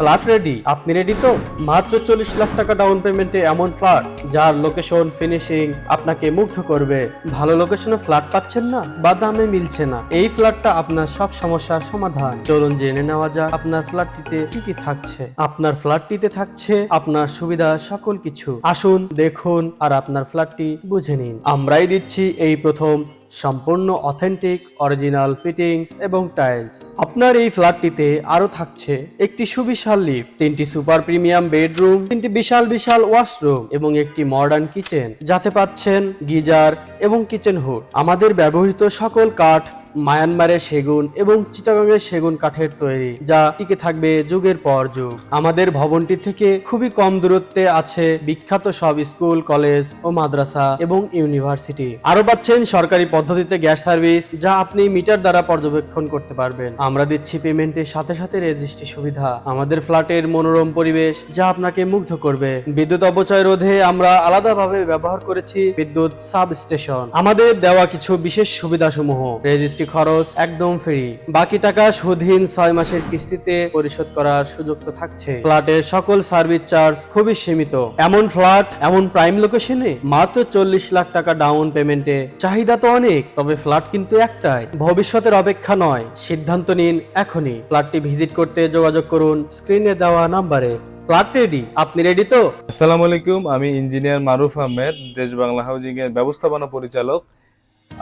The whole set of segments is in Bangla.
ফ্ল্যাট রেডি আপনি রেডি তো? মাত্র চল্লিশ লাখ টাকা ডাউন পেমেন্টে এমন ফ্ল্যাট যার লোকেশন ফিনিশিং আপনাকে মুগ্ধ করবে। ভালো লোকেশনে ফ্ল্যাট পাচ্ছেন না বা দামে মিলছে না। এই ফ্ল্যাটটা আপনার সব সমস্যার সমাধান। চলুন জেনে নেওয়া যাক আপনার ফ্ল্যাটটিতে কি কি থাকছে। আপনার ফ্ল্যাটটিতে থাকছে আপনার সুবিধা সকল কিছু। আসুন, দেখুন আর আপনার ফ্ল্যাটটি বুঝে নিন। আমরাই দিচ্ছি এই প্রথম সম্পূর্ণ অথেন্টিক, অরিজিনাল ফিটিংস এবং টাইলস। আপনার এই ফ্ল্যাটটিতে আরও থাকছে একটি সুবিশাল লিফট, তিনটি সুপার প্রিমিয়াম বেডরুম, তিনটি বিশাল বিশাল ওয়াশরুম এবং একটি মডার্ন কিচেন। যাতে পাচ্ছেন গিজার এবং কিচেন হুড। আমাদের ব্যবহৃত সকল কাঠ মায়ানমারের সেগুন এবং চিটাগাংয়ের সেগুন কাঠের তৈরি, যা টিকে থাকবে যুগের পর যুগ। আমাদের ভবনটি থেকে খুবই কম দূরত্বে আছে বিখ্যাত সব স্কুল, কলেজ ও মাদ্রাসা এবং ইউনিভার্সিটি। আরও পাচ্ছেন সরকারি পদ্ধতিতে গ্যাস সার্ভিস, যা আপনি মিটার দ্বারা পর্যবেক্ষণ করতে পারবেন। আমরা দিচ্ছি পেমেন্টের সাথে সাথে রেজিস্ট্রি সুবিধা। আমাদের ফ্ল্যাটের মনোরম পরিবেশ, যা আপনাকে মুগ্ধ করবে। বিদ্যুৎ অপচয় রোধে আমরা আলাদাভাবে ব্যবহার করেছি বিদ্যুৎ সাব স্টেশন আমাদের দেওয়া কিছু বিশেষ সুবিধা সমূহ রেজিস্ট্রি খরচ একদম ফ্রি বাকি টাকা সুদহীন ছয় মাসের কিস্তিতে পরিশোধ করার সুযোগ তো থাকছে। ফ্ল্যাটের সকল সার্ভিস চার্জ খুবই সীমিত। এমন ফ্ল্যাট, এমন প্রাইম লোকেশনে মাত্র চল্লিশ লাখ টাকা ডাউন পেমেন্টে চাহিদা তো অনেক, তবে ফ্ল্যাট কিন্তু একটাই। ভবিষ্যতের অপেক্ষা নয়। সিদ্ধান্ত নিন এখনই। ফ্ল্যাটটি ভিজিট করতে যোগাযোগ করুন স্ক্রিনে দেওয়া নাম্বারে ফ্ল্যাট রেডি আপনি রেডি তো? আসসালামু আলাইকুম, আমি ইঞ্জিনিয়ার মারুফ আহমেদ, দেশ বাংলা হাউজিং এর ব্যবস্থাপনা পরিচালক।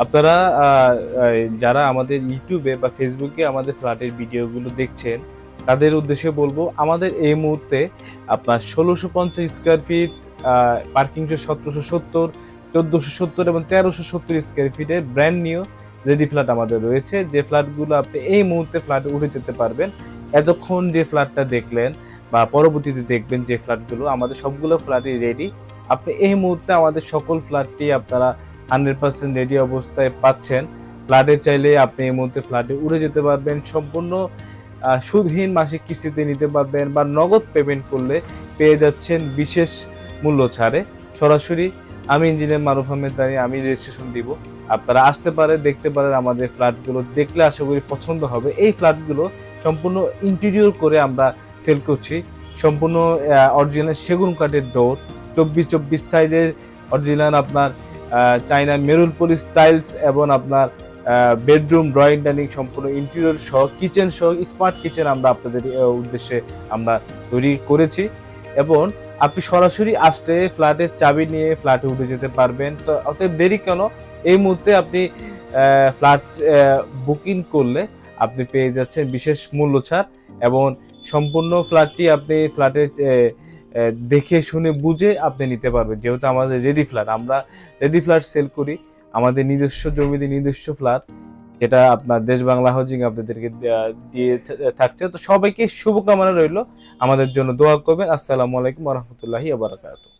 আপনারা যারা আমাদের ইউটিউবে বা ফেসবুকে আমাদের ফ্ল্যাটের ভিডিওগুলো দেখছেন, তাদের উদ্দেশ্যে বলব, আমাদের এই মুহূর্তে আপনার ষোলোশো পঞ্চাশ স্কোয়ার ফিট পার্কিং সতেরোশো সত্তর, চোদ্দোশো সত্তর এবং তেরোশো সত্তর স্কোয়ার ফিটের ব্র্যান্ড নিউ রেডি ফ্ল্যাট আমাদের রয়েছে। যে ফ্ল্যাটগুলো আপনি এই মুহূর্তে ফ্ল্যাটে উঠে যেতে পারবেন, এতক্ষণ যে ফ্ল্যাটটা দেখলেন বা পরবর্তীতে দেখবেন যে ফ্ল্যাটগুলো আমাদের সবগুলো ফ্ল্যাটই রেডি আপনি এই মুহূর্তে আমাদের সকল ফ্ল্যাটটি আপনারা হান্ড্রেড পার্সেন্ট রেডি অবস্থায় পাচ্ছেন। ফ্ল্যাটে চাইলে আপনি এই মুহূর্তে ফ্ল্যাটে উড়ে যেতে পারবেন। সম্পূর্ণ সুদহীন মাসিক কিস্তিতে নিতে পারবেন বা নগদ পেমেন্ট করলে পেয়ে যাচ্ছেন বিশেষ মূল্য ছাড়ে। সরাসরি আমি ইঞ্জিনিয়ার মারুফ আহমেদ দাঁড়িয়ে আমি রেজিস্ট্রেশন দিব। আপনারা আসতে পারে, দেখতে পারেন আমাদের ফ্ল্যাটগুলো দেখলে আশা করি পছন্দ হবে। এই ফ্ল্যাটগুলো সম্পূর্ণ ইন্টেরিয়র করে আমরা সেল করছি। সম্পূর্ণ অরিজিনাল সেগুন কাঠের ডোর চব্বিশ চব্বিশ সাইজের অরিজিনাল আপনার চাইনা মেরুল পলি স্টাইলস এবং আপনার বেডরুম, ড্রয়িং, ডাইনিং সম্পূর্ণ ইন্টেরিয়র সহ, কিচেন সহ, স্মার্ট কিচেন আমরা আপনাদের উদ্দেশ্যে আমরা তৈরি করেছি। এবং আপনি সরাসরি আসলে ফ্ল্যাটের চাবি নিয়ে ফ্ল্যাটে উঠে যেতে পারবেন। তো অতএব দেরি কেন? এই মুহূর্তে আপনি ফ্ল্যাট বুকিং করলে আপনি পেয়ে যাচ্ছেন বিশেষ মূল্য ছাড়। এবং সম্পূর্ণ ফ্ল্যাটটি আপনি ফ্ল্যাটের দেখে শুনে বুঝে আপনি নিতে পারবেন। যেহেতু আমাদের রেডি ফ্ল্যাট আমরা রেডি ফ্ল্যাট সেল করি। আমাদের নিজস্ব জমিতে নিজস্ব ফ্ল্যাট যেটা আপনার দেশ বাংলা হাউজিং আপনাদেরকে দিয়ে থাকছে। তো সবাইকে শুভকামনা রইল। আমাদের জন্য দোয়া করবেন। আসসালামু আলাইকুম রহমতুল্লাহি আবরাকাত